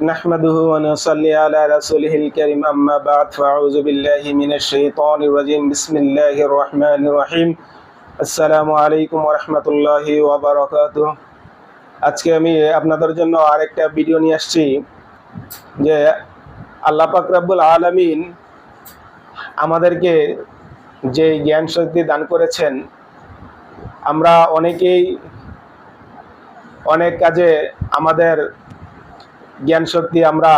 نحمده ونصلي على رسوله الكريم أما بعد فأعوذ بالله من الشيطان الرجيم بسم الله الرحمن الرحيم السلام عليكم ورحمة الله وبركاته আজকে আমি আপনাদের জন্য আরেকটা ভিডিও নিয়ে আসছি যে আল্লাহ পাক রাব্বুল আলামিন আমাদেরকে যে জ্ঞান শক্তি দান করেছেন আমরা অনেকেই অনেক কাজে আমাদের জ্ঞান শক্তি আমরা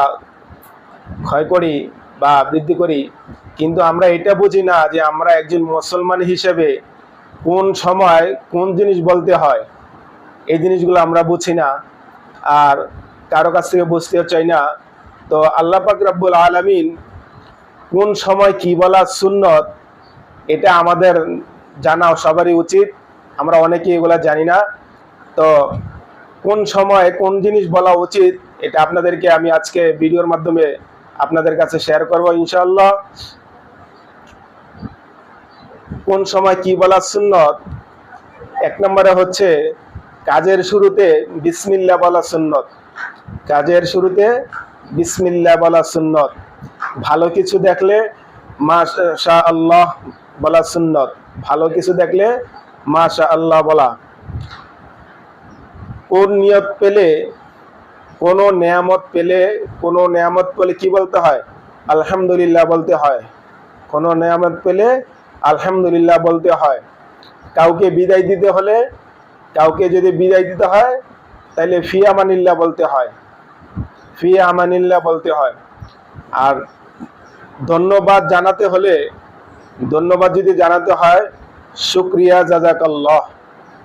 ক্ষয় করি বা বৃদ্ধি করি, কিন্তু আমরা এটা বুঝি না যে আমরা একজন মুসলমান হিসেবে কোন সময় কোন জিনিস বলতে হয়। এই জিনিসগুলো আমরা বুঝি না। আর কারও কাছ থেকে বুঝতেও চাই না। তো আল্লাহ পাক রাব্বুল আলামিন কোন সময় কি বলা সুন্নত, এটা আমাদের জানা সবারই উচিত। আমরা অনেকেই এগুলা জানি না। তো কোন সময় কোন জিনিস বলা উচিত এটা আপনাদেরকে আমি আজকে ভিডিওর মাধ্যমে আপনাদের কাছে শেয়ার করব ইনশাআল্লাহ। কোন সময় কি বলা সুন্নত? এক নম্বরে হচ্ছে, কাজের শুরুতে বিসমিল্লা বলা সুন্নত। কাজের শুরুতে বিসমিল্লা বলা সুন্নত। ভালো কিছু দেখলে মাশা আল্লাহ বলা সুন্নত। ভালো কিছু দেখলে মাশা আল্লাহ বলা। কোন নিয়ত পেলে কোন নেয়ামত পেলে, কোন নেয়ামত পেলে কি বলতে হয়? আলহামদুলিল্লাহ বলতে হয়। কোন নেয়ামত পেলে আলহামদুলিল্লাহ বলতে হয়। কাউকে বিদায় দিতে হলে, কাউকে যদি বিদায় দিতে হয় তাহলে ফি আমানিল্লা বলতে হয়। ফি আমানিল্লা বলতে হয়। আর ধন্যবাদ জানাতে হলে, ধন্যবাদ যদি জানাতে হয়, শুক্রিয়া জাজাকাল্লাহ।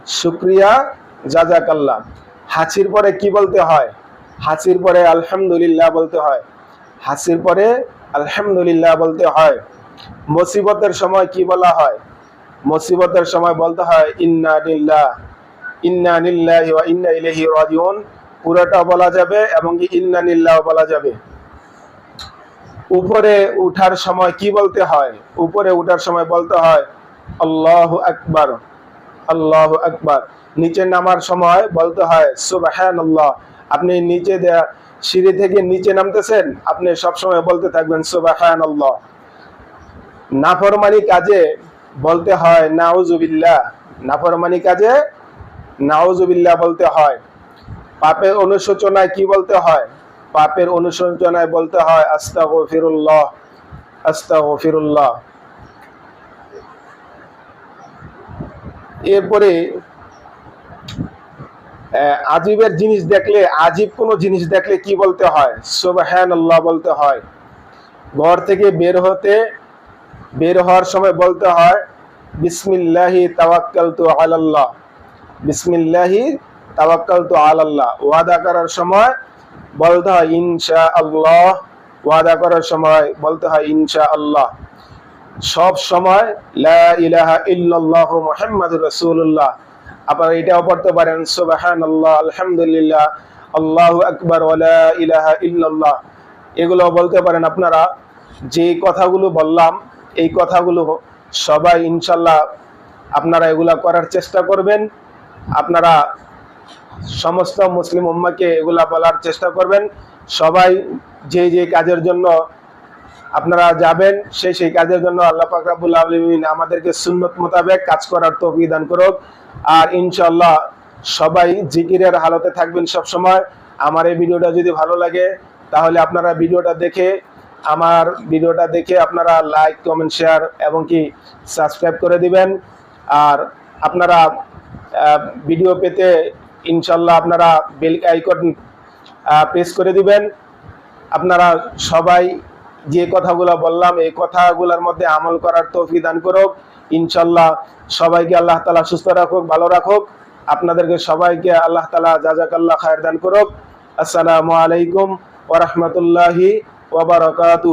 শুক্রিয়া জাজাকাল্লাহ। হাসির পরে কি বলতে হয়? হাসির পরে আলহামদুলিল্লাহ বলতে হয়। হাসির পরে আলহামদুলিল্লাহ বলতে হয়। মুসিবতের সময় কি বলা হয়? মুসিবতের সময় বলতে হয়, ইন্না লিল্লাহ, ইন্না লিল্লাহি ওয়া ইন্না ইলাইহি রাজিউন। পুরোটা বলা যাবে এবং ইন্না লিল্লাহ বলা যাবে। উপরে উঠার সময় কি বলতে হয়? উপরে উঠার সময় বলতে হয়, আল্লাহু আকবার আল্লাহু আকবার। নিচে নামার সময় বলতে হয়, সুবহানাল্লাহ আপনি নিচে দেয়া সিঁড়ি থেকে নিচে নামতেছেন আপনি সব সময় বলতে থাকবেন সুবহানাল্লাহ। নাফরমানি কাজে বলতে হয় নাউজুবিল্লাহ। নাফরমানি কাজে নাউজুবিল্লাহ বলতে হয়। পাপের অনুশোচনায় কি বলতে হয়? পাপের অনুশোচনায় বলতে হয় আস্তাগফিরুল্লাহ আস্তাগফিরুল্লাহ। এরপরে আহ, আজীবের জিনিস দেখলে, আজীব কোনো জিনিস দেখলে কি বলতে হয়? সুবহান আল্লাহ বলতে হয়। ঘর থেকে বের হতে, বের হওয়ার সময় বলতে হয়, বিসমিল্লাহি তাওয়াক্কালতু আলাল্লাহ। বিসমিল্লাহি তাওয়াক্কালতু আলাল্লাহ। ওয়াদা করার সময় বলতে হয় ইনশা আল্লাহ ওয়াদা করার সময় বলতে হয় ইনশা আল্লাহ সব সময়, লা ইলাহা ইল্লাল্লাহু মুহাম্মাদুর রাসূলুল্লাহ। আপনারা এটাও পড়তে পারেন, সুবহানাল্লাহ, আলহামদুলিল্লাহ, আল্লাহু আকবার ইলাহা ইল্লাল্লাহ। এগুলো বলতে পারেন আপনারা, যে কথাগুলো বললাম, এই কথাগুলো সবাই ইনশাল্লাহ আপনারা এগুলা করার চেষ্টা করবেন। আপনারা সমস্ত মুসলিম উম্মাকে এগুলা বলার চেষ্টা করবেন। সবাই যে যে কাজের জন্য আপনারা যাবেন, সেই সেই কাজের জন্য আল্লাহ পাক রাব্বুল আলামিন আমাদেরকে সুন্নত মোতাবেক কাজ করার তৌফিক দান করুক। আর ইনশাল্লাহ সবাই জিকিরের হালতে থাকবেন সব সময় আমার এই ভিডিওটা যদি ভালো লাগে, তাহলে আপনারা ভিডিওটা দেখে, আমার ভিডিওটা দেখে আপনারা লাইক কমেন্ট শেয়ার এবং কি সাবস্ক্রাইব করে দিবেন। আর আপনারা ভিডিও পেতে ইনশাল্লাহ আপনারা বেল আইকন প্রেস করে দিবেন। আপনারা সবাই যে কথাগুলো বললাম, এই কথাগুলোর মধ্যে আমল করার তৌফি দান করুক। ইনশাল্লাহ সবাইকে আল্লাহ তালা সুস্থ রাখুক, ভালো রাখুক। আপনাদেরকে সবাইকে আল্লাহ তালা জাজাকাল্লাহ খায়ের দান করুক। আসসালামু আলাইকুম ওরহমতুল্লাহি ওবরাকাতু